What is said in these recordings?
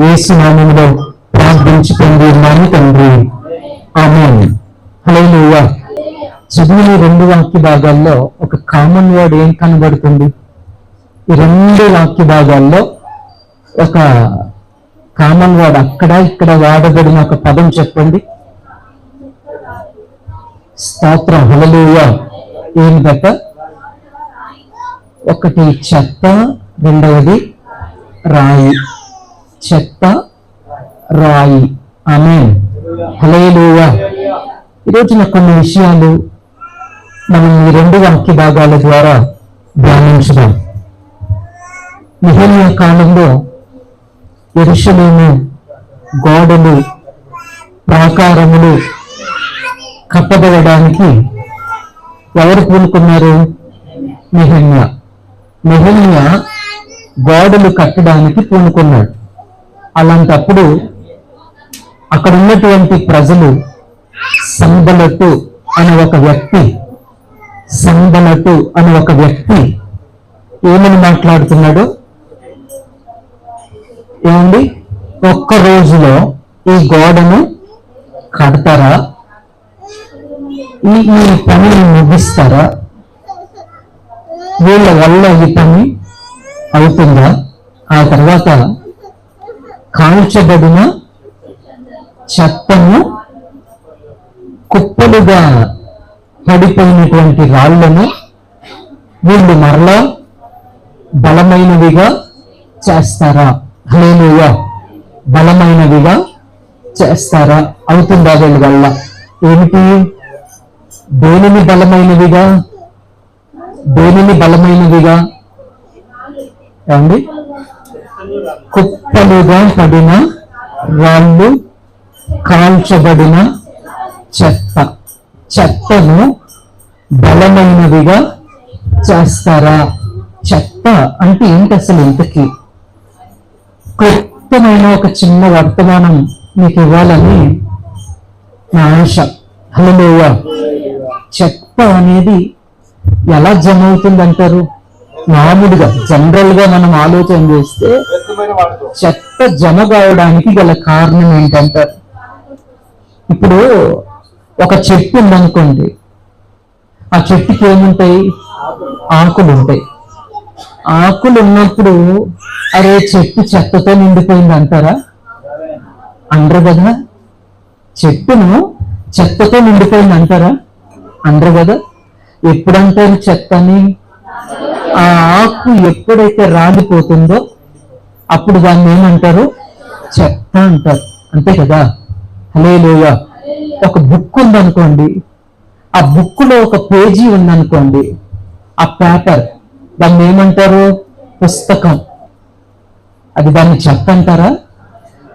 యేసు నామములో ప్రార్థించుకుంది ఉన్నాను తండ్రి. ఆమె హల్లెలూయా. చదివిన రెండు వాక్య భాగాల్లో ఒక కామన్ వర్డ్ ఏం కనబడుతుంది? ఈ రెండు వాక్య భాగాల్లో ఒక కామన్ వర్డ్ అక్కడ ఇక్కడ వాడబడిన ఒక పదం చెప్పండి. స్తోత్ర. హలలుయ ఏంటట ఒకటి చెత్త రెండవది రాయి. చెత్త రాయి. ఆమె హలేలుయ ఈరోజున కొన్ని విషయాలు మనం ఈ రెండు వాక్య భాగాల ద్వారా ధ్యానించడం నిహమ్య కాలంలో ఎరుషలేము గోడలు ప్రాకారములు కప్పబడడానికి ఎవరు పూనుకున్నారు? నిహమ్య నిహమ్య గోడలు కట్టడానికి పూనుకున్నాడు. అలాంటప్పుడు అక్కడ ఉన్నటువంటి ప్రజలు సంబలటు అనే ఒక వ్యక్తి సంబలటు అనే ఒక వ్యక్తి ఏమని మాట్లాడుతున్నాడు? ఏమండి? ఒక్క రోజులో ఈ గోడను కడతారా? ఈ ఈ పనిని ముగిస్తారా? వీళ్ళ వల్ల ఈ పని అవుతుందా? ఆ తర్వాత కాల్చబడిన చెత్తను కుప్పలుగా పడిపోయినటువంటి రాళ్ళను వీళ్ళు మరలా బలమైనవిగా చేస్తారా? హలేలుగా బలమైనవిగా చేస్తారా? అవుతుందా వీళ్ళ వల్ల? ఏమిటి? దేనిని బలమైనవిగా? దేనిని బలమైనవిగా? ఏమండి? కుప్పలుగా పడిన రాళ్ళు కాల్చబడిన చెత్త. చెత్తను బలమైనవిగా చేస్తారా? చెత్త అంటే ఏంటి అసలు ఇంతకీ? క్లుప్తమైన ఒక చిన్న వర్తమానం మీకు ఇవ్వాలని నా ఆశ. హలో చెత్త అనేది ఎలా జమ అవుతుంది అంటారు మామూలుగా జనరల్గా మనం ఆలోచన చేస్తే చెత్త జమ కావడానికి గల కారణం ఏంటంటారు ఇప్పుడు ఒక చెట్టు ఉందనుకోండి ఆ చెట్టుకి ఏముంటాయి? ఆకులు ఉంటాయి. ఆకులు ఉన్నప్పుడు అరే చెట్టు చెత్తతో నిండిపోయింది అంటారా? అనరు కదా. చెట్టును చెత్తతో నిండిపోయింది అంటారా? అనరు కదా. ఎప్పుడంటారు చెత్తని? ఆ ఆకు ఎప్పుడైతే రాలిపోతుందో అప్పుడు దాన్ని ఏమంటారు? చెత్త అంటారు. అంతే కదా? హలేలుయ ఒక బుక్ ఉందనుకోండి. ఆ బుక్లో ఒక పేజీ ఉందనుకోండి. ఆ పేపర్. దాన్ని ఏమంటారు? పుస్తకం. అది దాన్ని చెత్త అంటారా?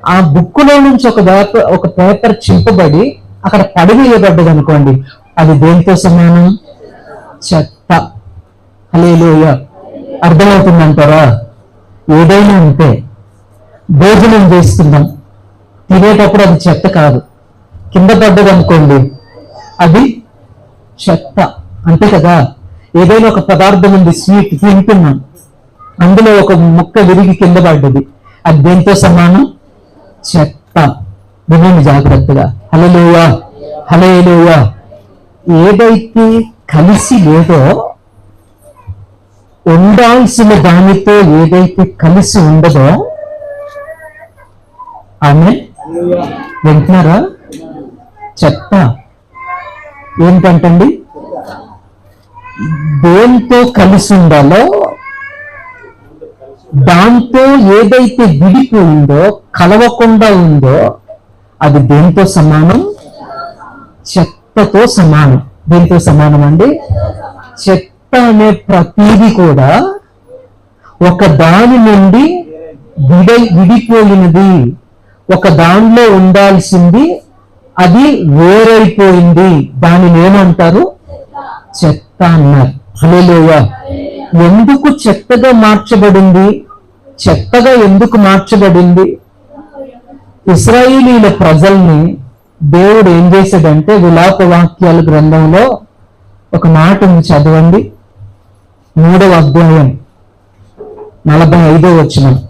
ఆ బుక్లో నుంచి ఒక పేపర్ ఒక పేపర్ చింపబడి అక్కడ పడివేయబడ్డది అనుకోండి అది దేనితో సమానం? చెత్త. హలేలుయ అర్థమవుతుందంటారా? ఏదైనా ఉంటే భోజనం చేస్తున్నాం. తినేటప్పుడు అది చెత్త కాదు. కింద పడ్డది అనుకోండి అది చెత్త. అంతే కదా? ఏదైనా ఒక పదార్థం ఉంది స్వీట్ తింటున్నాం అందులో ఒక ముక్క విరిగి కింద పడ్డది. అది దేంతో సమానం? చెత్త. వినండి జాగ్రత్తగా. హలలుయా హలేలుయా ఏదైతే కలిసి లేదో ఉండాల్సిన దానితో ఏదైతే కలిసి ఉండదో ఆమె వింటున్నారా? చెత్త ఏంటంటండి? దేంతో కలిసి ఉండాలో దాంతో ఏదైతే విడిపి ఉందో కలవకుండా ఉందో అది దేంతో సమానం? చెత్తతో సమానం. దేంతో సమానం అండి చెత్త అనే ప్రతిది కూడా ఒక దాని నుండి విడ విడిపోయినది. ఒక దానిలో ఉండాల్సింది అది వేరైపోయింది. దానిని ఏమంటారు? చెత్త అన్నారు. హలోయ ఎందుకు చెత్తగా మార్చబడింది? చెత్తగా ఎందుకు మార్చబడింది? ఇస్రాయిలీల ప్రజల్ని దేవుడు ఏం చేశాడంటే విలాప వాక్యాల గ్రంథంలో ఒక మాట ఉంది చదవండి. మూడవ అధ్యాయం నలభై ఐదో వచనం.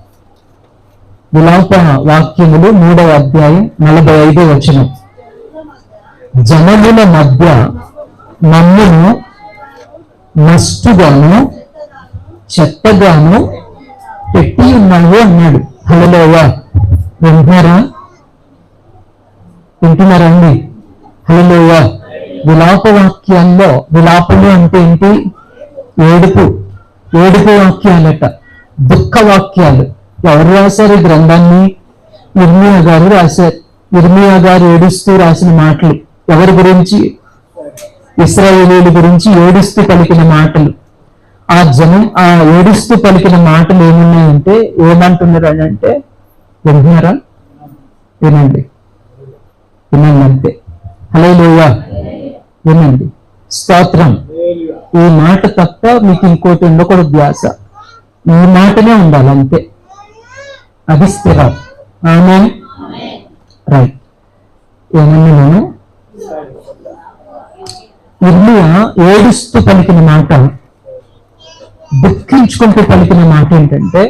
విలాప వాక్యములు మూడవ అధ్యాయం నలభై ఐదో వచనం. జనముల మధ్య మమ్మను మస్తుగాను చెత్తగాను పెట్టి ఉన్నావు అన్నాడు. హలోవా వింటున్నారా? వింటున్నారా అండి? హలోవా విలాప వాక్యాల్లో విలాపము అంటే ఏంటి? ఏడుపు ఏడుపు వాక్యాలట దుఃఖ వాక్యాలు ఎవరు రాశారు ఈ గ్రంథాన్ని? ఇర్మియా గారు రాశారు. ఇర్మియా గారు ఏడుస్తూ రాసిన మాటలు ఎవరి గురించి? ఇస్రాయేలీల గురించి ఏడుస్తూ పలికిన మాటలు. ఆ జనం ఆ ఏడుస్తూ పలికిన మాటలు ఏమున్నాయంటే ఏమంటున్నారు అని అంటే వింటున్నారా? వినండి. వినండి అంతే. హలో లోయా వినండి. స్తోత్రం. ఈ మాట తప్ప మీకు ఇంకోటి ఉండకూడదు ధ్యాస ఈ మాటనే ఉండాలి అంతే. అది స్థిరం ఆమె రైట్. ఏమన్నా నేను? ఇర్మియా ఏడుస్తూ పలికిన మాట దుఃఖించుకుంటూ పలికిన మాట ఏంటంటే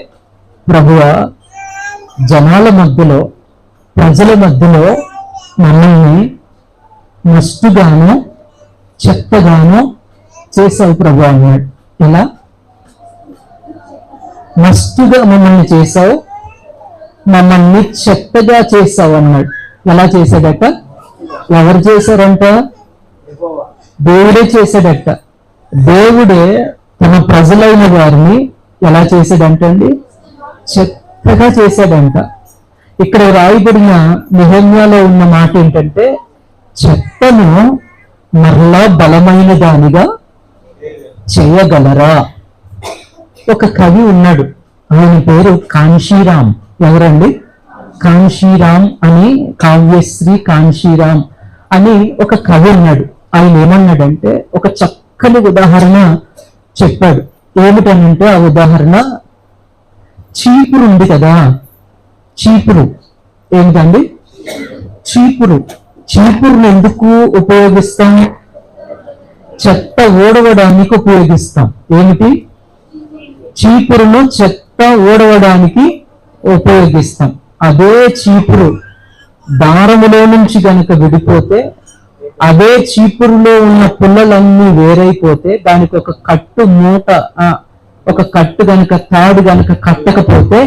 ప్రభువ జనాల మధ్యలో ప్రజల మధ్యలో మమ్మల్ని నష్టుగాను చెత్తగాను చేసావు ప్రభు అన్నాడు. ఎలా? మస్తుగా మమ్మల్ని చేసావు మమ్మల్ని చెత్తగా చేసావు అన్నాడు. ఎలా చేశాడట? ఎవరు చేశారంట? దేవుడే చేశాడట. దేవుడే తన ప్రజలైన వారిని ఎలా చేశాడంటండి చెత్తగా చేశాడంట. ఇక్కడ రాయబడిన నిహమ్యాలో ఉన్న మాట ఏంటంటే చెత్తను మరలా బలమైన దానిగా చేయగలరా? ఒక కవి ఉన్నాడు. ఆయన పేరు కాంశీరామ్. ఎవరండి? కాంశీరామ్ అని కావ్యశ్రీ కాంశీరామ్ అని ఒక కవి ఉన్నాడు. ఆయన ఏమన్నాడంటే ఒక చక్కని ఉదాహరణ చెప్పాడు. ఏమిటనంటే ఆ ఉదాహరణ చీపురు ఉంది కదా. చీపురు. ఏంటండి? చీపురు. చీపురును ఎందుకు ఉపయోగిస్తాం? చెత్త ఓడవడానికి ఉపయోగిస్తాం. ఏమిటి? చీపురును చెత్త ఓడవడానికి ఉపయోగిస్తాం. అదే చీపురు దారములో నుంచి గనుక విడిపోతే అదే చీపురులో ఉన్న పుల్లలన్నీ వేరైపోతే దానికి ఒక కట్టు మూట ఆ, ఒక కట్టు కనుక తాడు కనుక కట్టకపోతే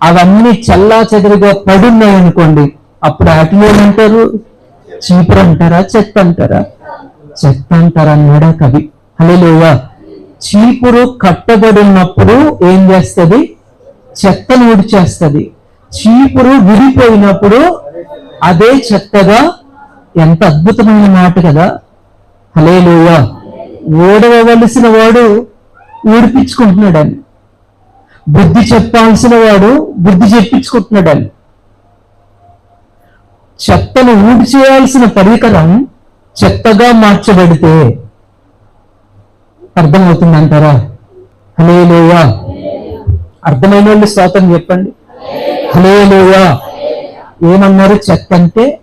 అవన్నీ చల్లా చెదరుగా పడున్నాయి అనుకోండి అప్పుడు వాటిని ఏమంటారు? చీపురు అంటారా? చెత్త అంటారా? చెత్త అంటారా కవి హలోవా చీపురు కట్టబడినప్పుడు ఏం చేస్తది? చెత్తను ఊడిచేస్తుంది చీపురు విడిపోయినప్పుడు అదే చెత్తగా ఎంత అద్భుతమైన మాట కదా. హలేలుయా ఓడవలసిన వాడు ఊడిపించుకుంటున్నాడని. బుద్ధి చెప్పాల్సిన వాడు బుద్ధి చెప్పించుకుంటున్నాడని. చెత్తను ఊడి చేయాల్సిన పరికరం చెత్తగా మార్చబడితే అర్థమవుతుందంటారా? హలేలుయా అర్థమైన వాళ్ళు స్తోత్రం చెప్పండి. లేవా ఏమన్నారు? చెత్త అంటే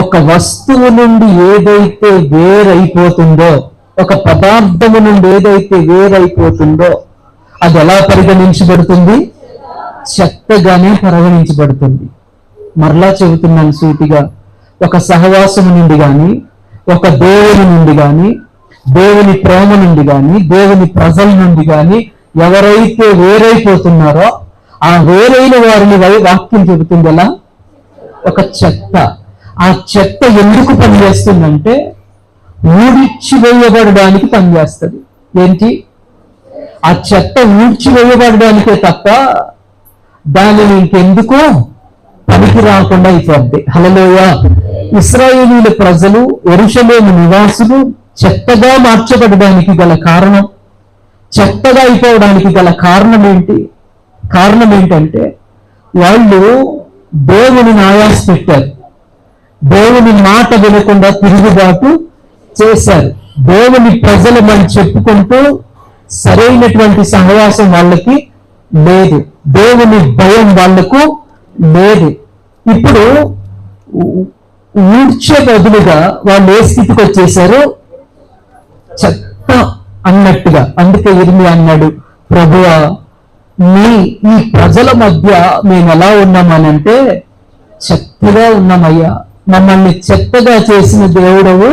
ఒక వస్తువు నుండి ఏదైతే వేరైపోతుందో ఒక పదార్థము నుండి ఏదైతే వేరైపోతుందో అది ఎలా పరిగణించబడుతుంది? చెత్తగానే పరిగణించబడుతుంది. మరలా చెబుతున్నాను సూటిగా. ఒక సహవాసము నుండి కానీ ఒక దేవుని నుండి కానీ దేవుని ప్రేమ నుండి కానీ దేవుని ప్రజల నుండి కానీ ఎవరైతే వేరైపోతున్నారో ఆ వేరైన వారిని వాక్యం చెబుతుంది ఎలా ఒక చెత్త. ఆ చెత్త ఎందుకు పనిచేస్తుందంటే ఊడ్చివేయబడడానికి పనిచేస్తుంది. ఏంటి? ఆ చెత్త ఊడ్చివేయబడడానికే తప్ప దానిని ఇంకెందుకో పనికి రాకుండా అయిపోద్ది. హలలోయ ఇస్రాయేలీల ప్రజలు ఎరుషలేని నివాసులు చెత్తగా మార్చబడడానికి గల కారణం చెత్తగా అయిపోవడానికి గల కారణం ఏంటి కారణం ఏంటంటే వాళ్ళు దేవుని ఆయాస్ పెట్టారు దేవుని మాట వినకుండా తిరుగుబాటు చేశారు. దేవుని ప్రజలు మనం చెప్పుకుంటూ సరైనటువంటి సహవాసం వాళ్ళకి లేదు. దేవుని భయం వాళ్ళకు లేదు. ఇప్పుడు ఊడ్చే బదులుగా వాళ్ళు ఏ స్థితికి వచ్చేసారు చెత్త అన్నట్టుగా అందుకే ఇరిమి అన్నాడు ప్రభువా మీ ఈ ప్రజల మధ్య మేము ఎలా ఉన్నామనంటే చెత్తగా ఉన్నామయ్యా. మమ్మల్ని చెత్తగా చేసిన దేవుడవు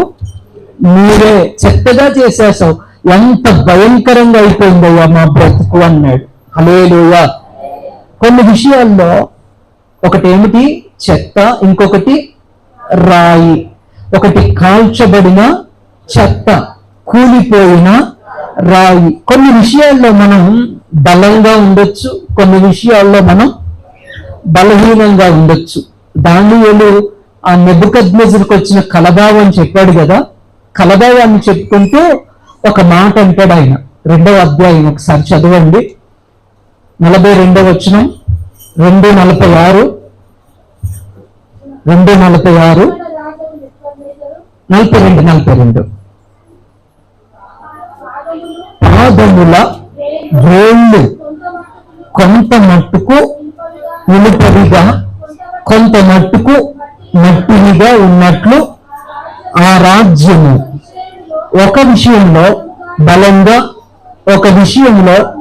మీరే. చెత్తగా చేసేసావు. ఎంత భయంకరంగా అయిపోయిందయ్యా మా బ్రతుకు అన్నాడు. అలేలుగా కొన్ని విషయాల్లో ఒకటి ఏమిటి చెత్త ఇంకొకటి రాయి. ఒకటి కాల్చబడిన చెత్త కూలిపోయిన రాయి. కొన్ని విషయాల్లో మనం బలంగా ఉండొచ్చు కొన్ని విషయాల్లో మనం బలహీనంగా ఉండొచ్చు. దానియలు ఆ నెబుకద్నెజర్కి వచ్చిన కలభావం చెప్పాడు కదా. కలభావాన్ని చెప్పుకుంటూ ఒక మాట అంటాడు ఆయన. రెండవ అధ్యాయం ఒకసారి చదవండి. నలభై రెండవ వచనం. రెండు నలభై ఆరు. రెండు నలభై ఆరు. నలభై రెండు నలభై రెండు. పాదముల వేళ్ళు కొంత మట్టుకు నిలుపడిగా కొంత మట్టుకు మట్టినిగా ఉన్నట్లు ఆ రాజ్యము. ఒక విషయంలో బలంగా ఒక విషయంలో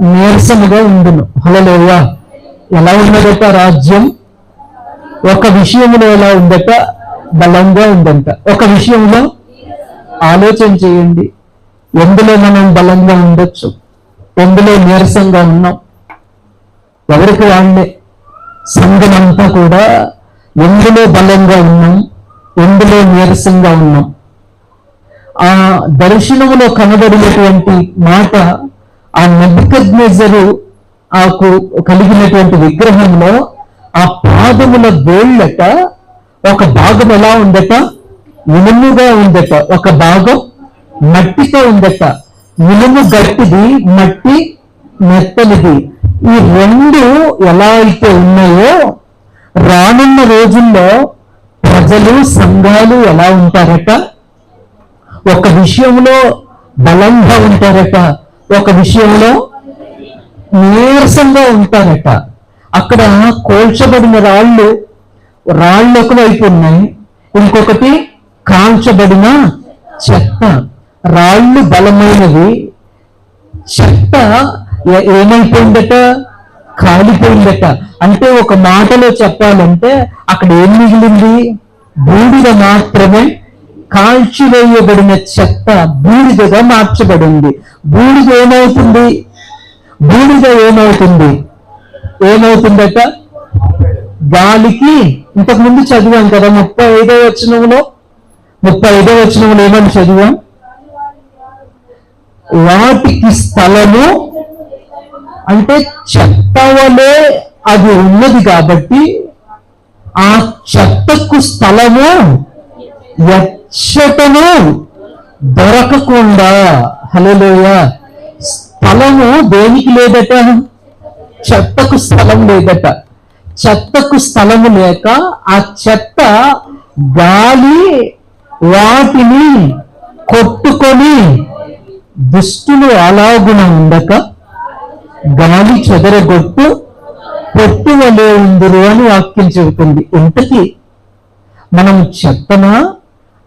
నీరసముగా ఉండును. హలోయ ఎలా ఉన్నదట రాజ్యం? ఒక విషయంలో ఎలా ఉందట? బలంగా ఉందంట. ఒక విషయంలో ఆలోచన చేయండి. ఎందులో మనం బలంగా ఉండొచ్చు? ఎందులో నీరసంగా ఉన్నాం? ఎవరికి వాళ్ళే సంఘమంతా కూడా ఎందులో బలంగా ఉన్నాం? ఎందులో నీరసంగా ఉన్నాం? ఆ దర్శనములో కనబడినటువంటి మాట ఆ నెబ్బకజ్ఞజరు ఆకు కలిగినటువంటి విగ్రహంలో ఆ పాదముల వేళ్ళట ఒక భాగం ఎలా ఉందట ఇనుముగా ఉందట ఒక భాగం మట్టితో ఉందట ఇనుము గట్టిది మట్టి మెత్తనిది. ఈ రెండు ఎలా అయితే ఉన్నాయో రానున్న రోజుల్లో ప్రజలు సంఘాలు ఎలా ఉంటారట? ఒక విషయంలో బలంగా ఉంటారట. ఒక విషయంలో నీరసంగా ఉంటారట. అక్కడ కోల్చబడిన రాళ్ళు రాళ్ళు ఒకవైపు ఉన్నాయి ఇంకొకటి కాల్చబడిన చెత్త. రాళ్ళు బలమైనవి. చెత్త ఏమైపోయిందట? కాలిపోయిందట. అంటే ఒక మాటలో చెప్పాలంటే అక్కడ ఏం మిగిలింది? బూడిద మాత్రమే కాల్చివేయబడిన చెత్త బూడిదగా మార్చబడింది. బూడిద ఏమవుతుంది? బూడిద ఏమవుతుంది? ఏమవుతుందట? గాలికి ఇంతకు ముందు చదివాం కదా ముప్పై ఐదో వచనంలో. ముప్పై ఐదో వచనంలో ఏమని చదివాం? వాటికి స్థలము అంటే చెత్త వలె అది ఉన్నది కాబట్టి ఆ చెత్తకు స్థలము ఎచ్చటను దొరకకుండా. హలో స్థలము దేనికి లేదట? చెత్తకు స్థలం లేదట. చెత్తకు స్థలము లేక ఆ చెత్త గాలి వాటిని కొట్టుకొని దుష్టులు అలాగున ఉండక గాలి చెదరగొట్టు పొట్టు వలె ఉందిరు అని వాక్యం చెబుతుంది. ఇంతకీ మనం చెత్తనా?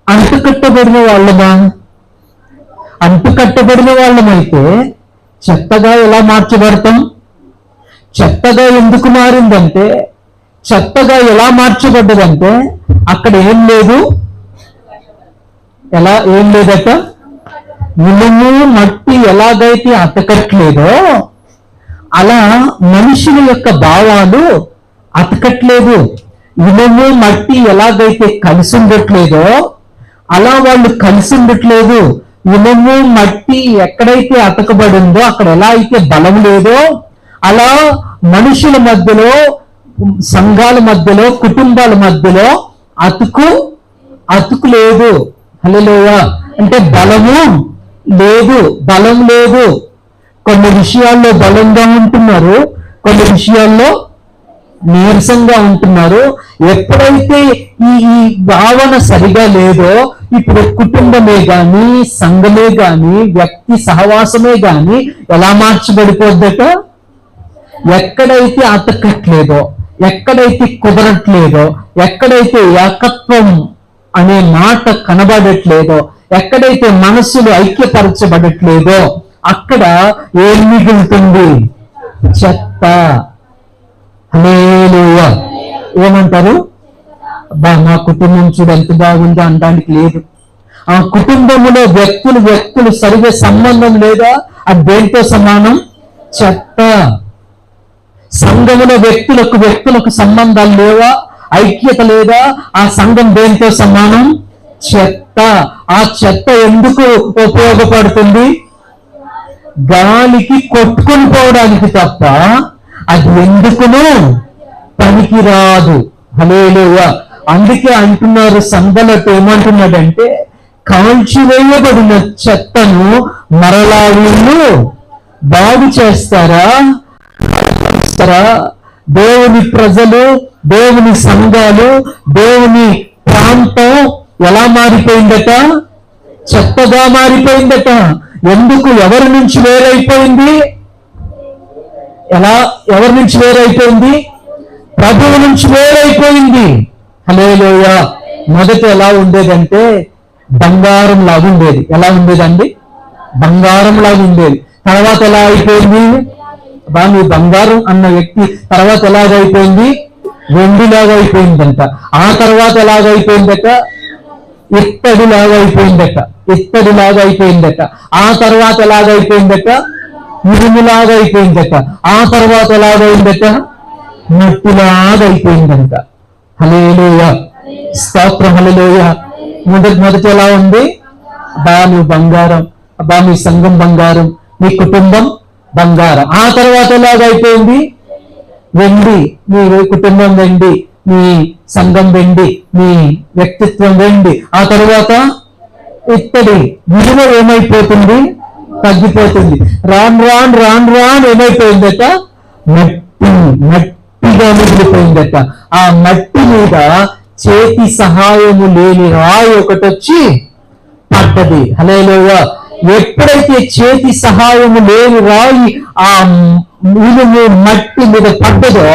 అంటుకట్టబడిన వాళ్ళమా? అంటుకట్టబడిన వాళ్ళమైతే చెత్తగా ఎలా మార్చబడతాం చెత్తగా ఎందుకు మారిందంటే చెత్తగా ఎలా మార్చబడ్డదంటే అక్కడ ఏం లేదు? ఎలా ఏం లేదట? ఇనుము మట్టి ఎలాగైతే అతకట్లేదో అలా మనుషుల యొక్క భావాలు అతకట్లేదు. ఇనుము మట్టి ఎలాగైతే కలిసి ఉండట్లేదో అలా వాళ్ళు కలిసి ఉండట్లేదు. ఇనుము మట్టి ఎక్కడైతే అతకబడిందో అక్కడ ఎలా అయితే బలం లేదో అలా మనుషుల మధ్యలో సంఘాల మధ్యలో కుటుంబాల మధ్యలో అతుకు అతుకు లేదు. హలోయ అంటే బలము లేదు బలం లేదు. కొన్ని విషయాల్లో బలంగా ఉంటున్నారు కొన్ని విషయాల్లో నీరసంగా ఉంటున్నారు. ఎప్పుడైతే ఈ ఈ భావన సరిగా లేదో ఇప్పుడు కుటుంబమే గాని సంఘమే గాని వ్యక్తి సహవాసమే గాని ఎలా మార్చబడిపోద్దట? ఎక్కడైతే అతకట్లేదో ఎక్కడైతే కుదరట్లేదో ఎక్కడైతే ఏకత్వం అనే మాట కనబడట్లేదో ఎక్కడైతే మనసులు ఐక్యపరచబడట్లేదో అక్కడ ఏం మిగులుతుంది? చెత్త. ఏమంటారు? బా మా కుటుంబం చూడు ఎంత బాగుందో అనడానికి లేదు. ఆ కుటుంబంలో వ్యక్తులు వ్యక్తులు సరిగే సంబంధం లేదా? అది దేంతో సమానం? చెత్త సంఘములో వ్యక్తులకు వ్యక్తులకు సంబంధాలు లేవా? ఐక్యత లేదా? ఆ సంఘం దేంతో సమానం? చెత్త ఆ చెత్త ఎందుకు ఉపయోగపడుతుంది? గాలికి కొట్టుకొని పోవడానికి తప్ప అది ఎందుకును? పనికిరాదు. హలేలుగా అందుకే అంటున్నారు సంఘలతో ఏమంటున్నాడంటే కాల్చివేయబడిన చెత్తను మరలా వీళ్ళు బాగు చేస్తారా? చేస్తారా? దేవుని ప్రజలు దేవుని సంఘాలు దేవుని ప్రాంతం ఎలా మారిపోయిందట? చెత్తగా మారిపోయిందట. ఎందుకు? ఎవరి నుంచి వేరైపోయింది? ఎలా? ఎవరి నుంచి వేరైపోయింది? ప్రభువు నుంచి వేరైపోయింది. హలేలోయ మొదట ఎలా ఉండేదంటే బంగారం లాగా ఉండేది. ఎలా ఉండేదండి? బంగారం లాగా ఉండేది. తర్వాత ఎలా అయిపోయింది? బా బంగారం అన్న వ్యక్తి. తర్వాత ఎలాగైపోయింది వెండిలాగా అయిపోయిందంట. ఆ తర్వాత ఎలాగైపోయిందట ఇత్తడిలాగా అయిపోయిందట. ఇత్తడిలాగా అయిపోయిందట. ఆ తర్వాత ఎలాగైపోయిందట ఇరుములాగా అయిపోయిందట. ఆ తర్వాత ఎలాగైందట మట్టిలాగా అయిపోయిందంట. హలేలోయ స్తోత్రం హలేలోయ మొదటి మొదటి ఎలా ఉంది? బా నువ్వు బంగారం బా మీ సంఘం బంగారం మీ కుటుంబం బంగారం. ఆ తర్వాత ఎలాగైపోయింది? వెండి మీ కుటుంబం వెండి మీ సంఘం వెండి మీ వ్యక్తిత్వం వెండి. ఆ తర్వాత ఇత్తడి విలువ ఏమైపోతుంది? తగ్గిపోతుంది. రాన్ రాన్ రాన్ రాన్ ఏమైపోయిందట? మట్టి మట్టిగా మిగిలిపోయిందట. ఆ మట్టి మీద చేతి సహాయము లేని రాయి ఒకటి వచ్చి పడ్డది. హలేలోగా ఎప్పుడైతే చేతి సహాయము లేని రాయి ఆ ఇనుము మట్టి మీద పడ్డదో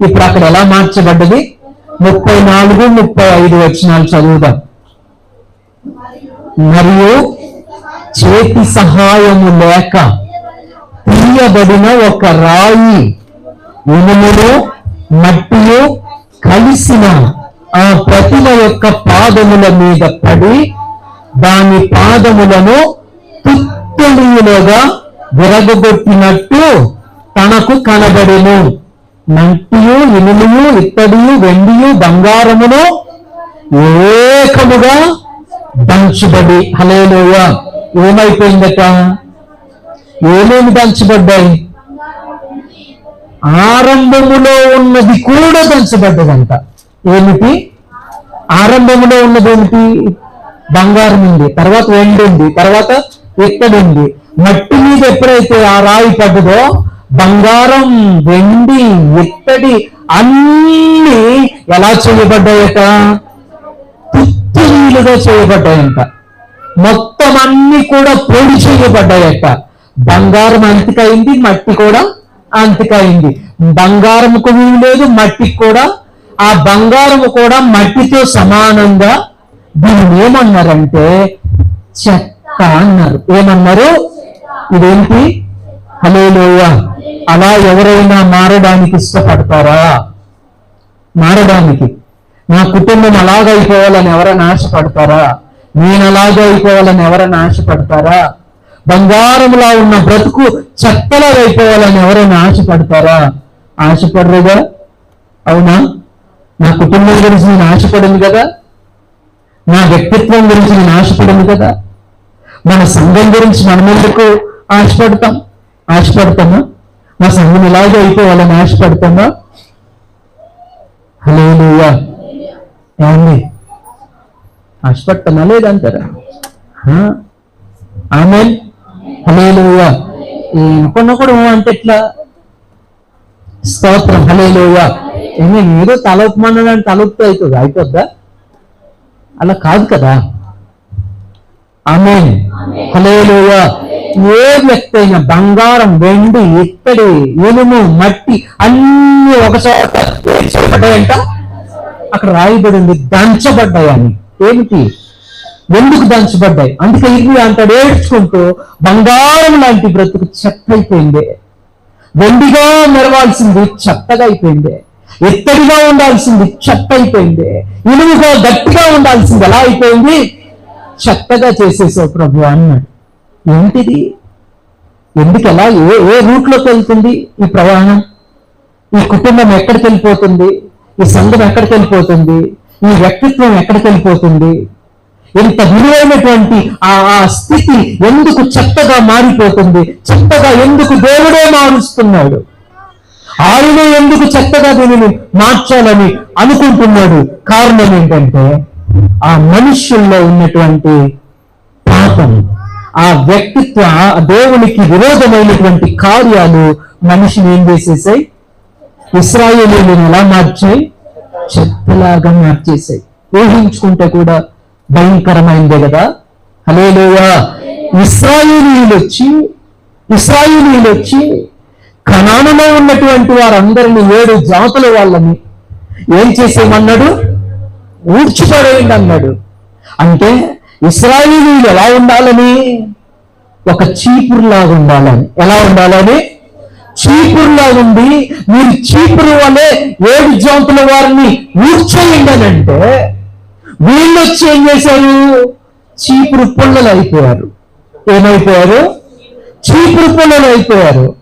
ఇప్పుడు అక్కడ ఎలా మార్చబడ్డది? ముప్పై నాలుగు ముప్పై ఐదు వచ్చినాలు చదువుదాం. మరియు చేతి సహాయము లేక తీయబడిన ఒక రాయి ఇనుమును మట్టియు కలిసిన ఆ ప్రతిమ యొక్క పాదముల మీద పడి దాని పాదములను తుత్తెలియులుగా విరగొట్టినట్టు తనకు కనబడెను. మట్టియు ఇనుముయు ఇత్తడియు వెండియు బంగారమును ఏకముగా దంచబడి. హలేలోయ ఏమైపోయిందట? ఏమేమి దంచబడ్డాయి? ఆరంభములో ఉన్నది కూడా దంచబడ్డదంట ఏమిటి? ఆరంభములో ఉన్నది ఏమిటి? బంగారం ఉంది తర్వాత వెండి ఉంది తర్వాత ఇత్తడి ఉంది. మట్టి మీద ఎప్పుడైతే ఆ రాయి పడ్డదో బంగారం వెండి ఇత్తడి అన్ని ఎలా చేయబడ్డాయట? పుత్తులుగా చేయబడ్డాయంట. మొత్తం అన్ని కూడా పొడి చేయబడ్డాయట. బంగారం అంతికైంది మట్టి కూడా అంతకైంది బంగారముకు వీలు లేదు మట్టికి కూడా. ఆ బంగారము కూడా మట్టితో సమానంగా దీన్ని ఏమన్నారంటే చెత్త అన్నారు. ఏమన్నారు? ఇదేంటి? హలేలోయ అలా ఎవరైనా మారడానికి ఇష్టపడతారా? మారడానికి. నా కుటుంబం అలాగ అయిపోవాలని ఎవరైనా ఆశపడతారా? నేను అలాగైపోవాలని అయిపోవాలని ఎవరైనా ఆశపడతారా? బంగారంలా ఉన్న బ్రతుకు చెత్తలా అయిపోవాలని ఎవరైనా ఆశపడతారా? ఆశపడరుగా? అవునా? నా కుటుంబం గురించి నేను ఆశపడింది కదా? నా వ్యక్తిత్వం గురించి నేను ఆశపడింది కదా? మన సంఘం గురించి మనం ఎందుకు ఆశపడతాం? ఆశపడతామా? మా సంఘం ఇలాగే అయిపోవాలని ఆశపడతామా? హలో ఏమండి? ఆశపడతామా లేదంటారా ఆమె హలేలుయా. కొన్న కూడా ఊ అంటే ఎట్లా స్తోత్రం హలేలుయా. ఏమో ఏదో తల ఉపమానాన్ని తల ఉప్పు అవుతుంది అయిపోద్దా? అలా కాదు కదా. ఆమె హలేలుయా. ఏ వ్యక్తి అయినా బంగారం వెండి ఇత్తడి ఇనుము మట్టి అన్ని ఒకసారి అక్కడ రాయబడింది దంచబడ్డాయని. ఏమిటి? ఎందుకు దంచబడ్డాయి? అందుకే ఇవి అంటాడు ఏడ్చుకుంటూ బంగారం లాంటి బ్రతుకు చెత్త అయిపోయింది వెండిగా మెరవాల్సింది చెత్తగా అయిపోయింది ఎత్తడిగా ఉండాల్సింది చెత్త అయిపోయింది ఇనుముగా గట్టిగా ఉండాల్సింది ఎలా అయిపోయింది? చెత్తగా చేసేసావు ప్రభు అన్నాడు. ఏంటిది? ఎందుకు ఎలా ఏ ఏ రూట్లోకి వెళ్తుంది ఈ ప్రయాణం? ఈ కుటుంబం ఎక్కడికి వెళ్ళిపోతుంది ఈ సంఘం ఎక్కడికి వెళ్ళిపోతుంది ఈ వ్యక్తిత్వం ఎక్కడికి వెళ్ళిపోతుంది ఎంత విలువైనటువంటి ఆ ఆ స్థితి ఎందుకు చెత్తగా మారిపోతుంది? చెత్తగా ఎందుకు దేవుడే మారుస్తున్నాడు? ఆయన ఎందుకు చెత్తగా దీనిని మార్చాలని అనుకుంటున్నాడు? కారణం ఏంటంటే ఆ మనుష్యుల్లో ఉన్నటువంటి పాపం ఆ వ్యక్తిత్వ ఆ దేవునికి విరోధమైనటువంటి కార్యాలు మనిషిని ఏం చేసేసాయి? ఇస్రాయేలీలను ఎలా మార్చాయి? చెత్తలాగా మార్చేసాయి. ఊహించుకుంటే కూడా భయంకరమైందే కదా? హలేలుయా ఇస్రాయేలీలు వచ్చి ఇస్రాయేలీలు వచ్చి కణానులో ఉన్నటువంటి వారందరిని ఏడు జాతుల వాళ్ళని ఏం చేసేయమన్నాడు? ఊడ్చిపడేయండి అన్నాడు అంటే ఇస్రాయిలీలు ఎలా ఉండాలని? ఒక చీపురులాగా ఉండాలని. ఎలా ఉండాలని? చీపురులా ఉండి మీరు చీపురు వలె ఏడు జాతుల వారిని ఊడ్చేయండి అని అంటే వచ్చి ఏం చేశారు? చీపురు పుల్లలు అయిపోయారు. ఏమైపోయారు? చీపురు పుల్లలు అయిపోయారు.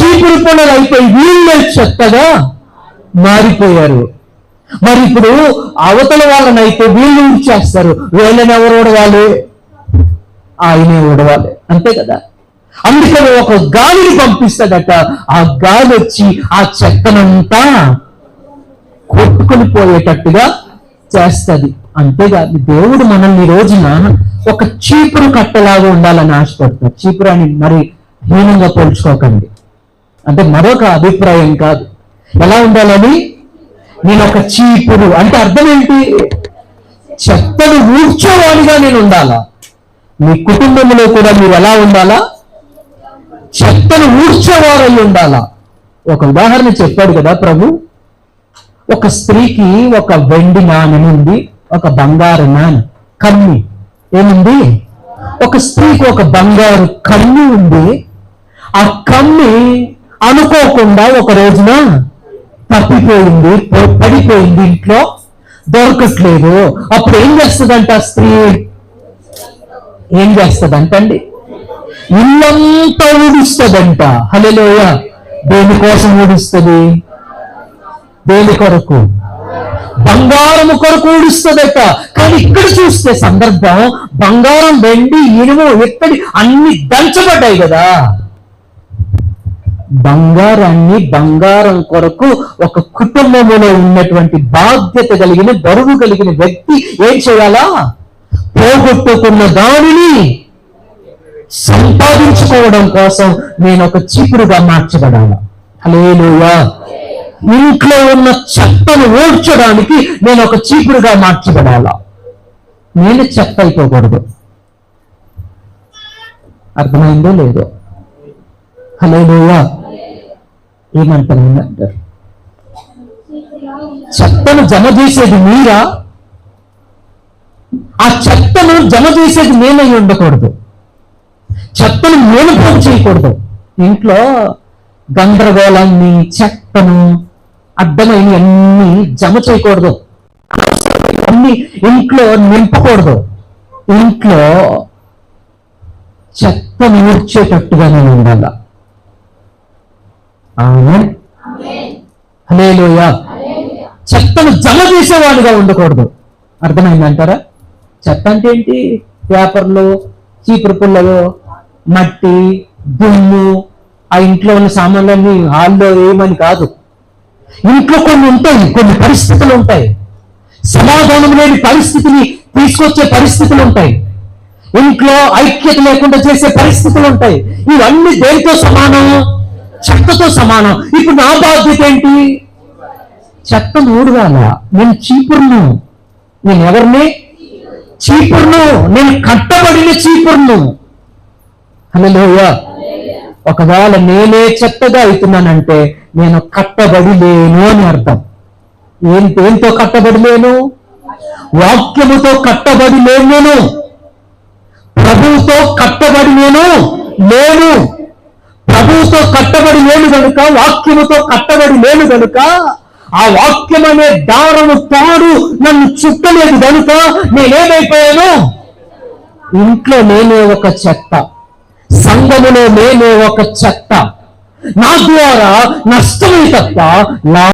చీపురు పుల్లలు అయిపోయి వీళ్ళు చెత్తగా మారిపోయారు. మరి ఇప్పుడు అవతల వాళ్ళని అయితే వీళ్ళు చేస్తారు? వీళ్ళని ఎవరు ఓడవాలి ఆయనే ఓడవాలి అంతే కదా? అందుకని ఒక గాలిని పంపిస్తాడట. ఆ గాలి వచ్చి ఆ చెత్తనంతా కొట్టుకొని పోయేటట్టుగా చేస్తుంది. అంతేకాదు దేవుడు మనల్ని ఈ రోజున ఒక చీపురు కట్టలాగా ఉండాలని ఆశపడతాడు. చీపురు అని మరి హీనంగా పోల్చుకోకండి. అంటే మరొక అభిప్రాయం కాదు. ఎలా ఉండాలని? నేను ఒక చీపురు. అంటే అర్థం ఏంటి? చెత్తను ఊడ్చేవాడిగా నేను ఉండాలా? మీ కుటుంబంలో కూడా మీరు ఎలా ఉండాలా? చెత్తను ఊడ్చేవారై ఉండాలా? ఒక ఉదాహరణ చెప్పాడు కదా ప్రభు. ఒక స్త్రీకి ఒక వెండి నాణెం ఉంది ఒక బంగారు నాన్ కన్ను. ఏముంది? ఒక స్త్రీకి ఒక బంగారు కన్ను ఉంది. ఆ కన్ను అనుకోకుండా ఒక రోజున తప్పిపోయింది పడిపోయింది ఇంట్లో. దొరకట్లేదు. అప్పుడు ఏం చేస్తుందంట ఆ స్త్రీ? ఏం చేస్తుందంటండి? ఇల్లంతా ఊడుస్తుందంట. హలోయ దేనికోసం ఊడుస్తుంది? దేని కొరకు? బంగారము కొరకు ఊడుస్తుందట. కానీ ఇక్కడ చూస్తే సందర్భం బంగారం వెండి ఇనుము ఎక్కడి అన్ని దంచబడ్డాయి కదా. బంగారాన్ని బంగారం కొరకు ఒక కుటుంబములో ఉన్నటువంటి బాధ్యత కలిగిన బరువు కలిగిన వ్యక్తి ఏం చేయాలా? పోగొట్టుకున్న దానిని సంపాదించుకోవడం కోసం నేను ఒక చీపురుగా మార్చబడాల? ఇంట్లో ఉన్న చెత్తను ఓడ్చడానికి నేను ఒక చీపురుగా మార్చబడాలా? నేను చెత్త అయిపోకూడదు. అర్థమైందో లేదో? హలోయా ఏమంటారు అంటారు చెత్తను జమ చేసేది మీరా? ఆ చెత్తను జమ చేసేది నేనై ఉండకూడదు. చెత్తను నేను పోగు చేయకూడదు. ఇంట్లో గందరగోళాన్ని చెత్తను అడ్డమైన అన్ని జమ చేయకూడదు. అన్ని ఇంట్లో నింపకూడదు. ఇంట్లో చెత్తను ఊడ్చేటట్టుగా నేను ఉండాల. ఆమె హలేలోయ చెత్తను జమ చేసేవాడుగా ఉండకూడదు. అర్థమైందంటారా చెత్త అంటే ఏంటి? పేపర్లు చీపురు పుల్లలు మట్టి దుమ్ము ఆ ఇంట్లో ఉన్న సామాన్లన్నీ హాల్లో వేయమని కాదు. ఇంట్లో కొన్ని ఉంటాయి కొన్ని పరిస్థితులు ఉంటాయి. సమాధానం లేని పరిస్థితిని తీసుకొచ్చే పరిస్థితులు ఉంటాయి. ఇంట్లో ఐక్యత లేకుండా చేసే పరిస్థితులు ఉంటాయి. ఇవన్నీ దేనితో సమానం? చెత్తతో సమానం. ఇప్పుడు నా బాధ్యత ఏంటి? చెత్త మూడుగాల నేను చీపురును. నేను ఎవరిని? చీపురును. నేను కట్టబడిన చీపురును. హలోయ ఒకవేళ నేనే చెత్తగా అవుతున్నానంటే నేను కట్టబడి లేను అని అర్థం. ఏం దేంతో కట్టబడి లేను? వాక్యముతో కట్టబడి లేను. నేను ప్రభువుతో కట్టబడి నేను లేను. ప్రభువుతో కట్టబడి లేను కనుక వాక్యముతో కట్టబడి లేను కనుక ఆ వాక్యం అనే దారము తాడు నన్ను చుట్టలేదు కనుక నేనేమైపోయాను? ఇంట్లో నేనే ఒక చెత్త. సంఘములో మేము ఒక చెత్త. నా ద్వారా నష్టమే తప్ప నా